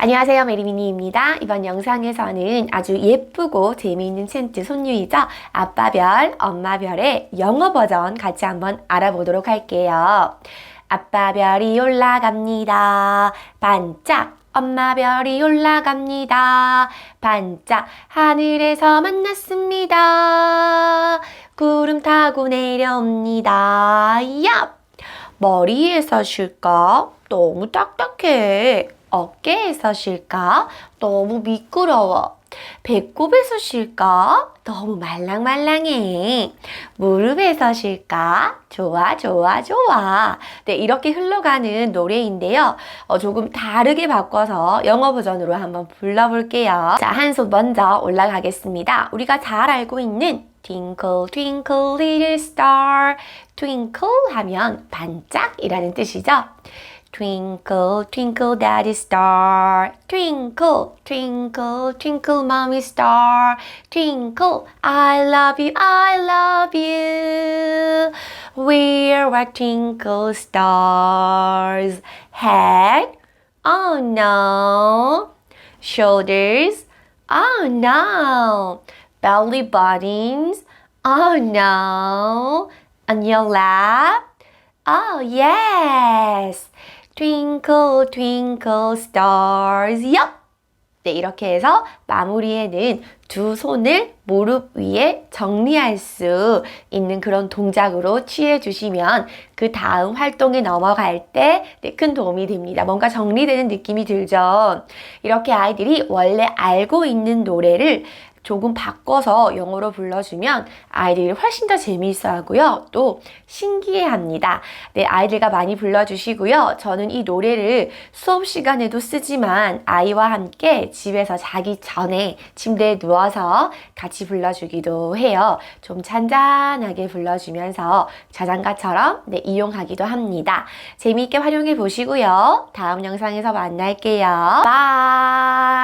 안녕하세요 메리미니입니다. 이번 영상에서는 아주 예쁘고 재미있는 챈트 손유이죠. 아빠별, 엄마별의 영어 버전 같이 한번 알아보도록 할게요. 아빠별이 올라갑니다. 반짝. 엄마별이 올라갑니다. 반짝 하늘에서 만났습니다. 구름 타고 내려옵니다. 얍! 머리에서 쉴까? 너무 딱딱해. 어깨에서 쉴까? 너무 미끄러워. 배꼽에서 쉴까? 너무 말랑말랑해. 무릎에서 쉴까? 좋아, 좋아, 좋아. 네, 이렇게 흘러가는 노래인데요. 어, 조금 다르게 바꿔서 영어 버전으로 한번 불러볼게요. 자, 한 손 먼저 올라가겠습니다. 우리가 잘 알고 있는 Twinkle, twinkle, little star. Twinkle 하면 반짝이라는 뜻이죠. Twinkle, twinkle, daddy star. Twinkle, twinkle, twinkle, mommy star. Twinkle, I love you, I love you. We're twinkle stars. Head, oh no. Shoulders, oh no. Belly buttons, oh no. On your lap, Oh, yes! Twinkle, twinkle, stars. Yup! 네, 이렇게 해서 마무리에는 두 손을 무릎 위에 정리할 수 있는 그런 동작으로 취해 주시면 그 다음 활동에 넘어갈 때 큰 도움이 됩니다. 뭔가 정리되는 느낌이 들죠? 이렇게 아이들이 원래 알고 있는 노래를 조금 바꿔서 영어로 불러주면 아이들이 훨씬 더 재미있어 하고요. 또 신기해 합니다. 네, 아이들과 많이 불러주시고요. 저는 이 노래를 수업 시간에도 쓰지만 아이와 함께 집에서 자기 전에 침대에 누워서 같이 불러주기도 해요. 좀 잔잔하게 불러주면서 자장가처럼 네, 이용하기도 합니다. 재미있게 활용해 보시고요. 다음 영상에서 만날게요. 바이!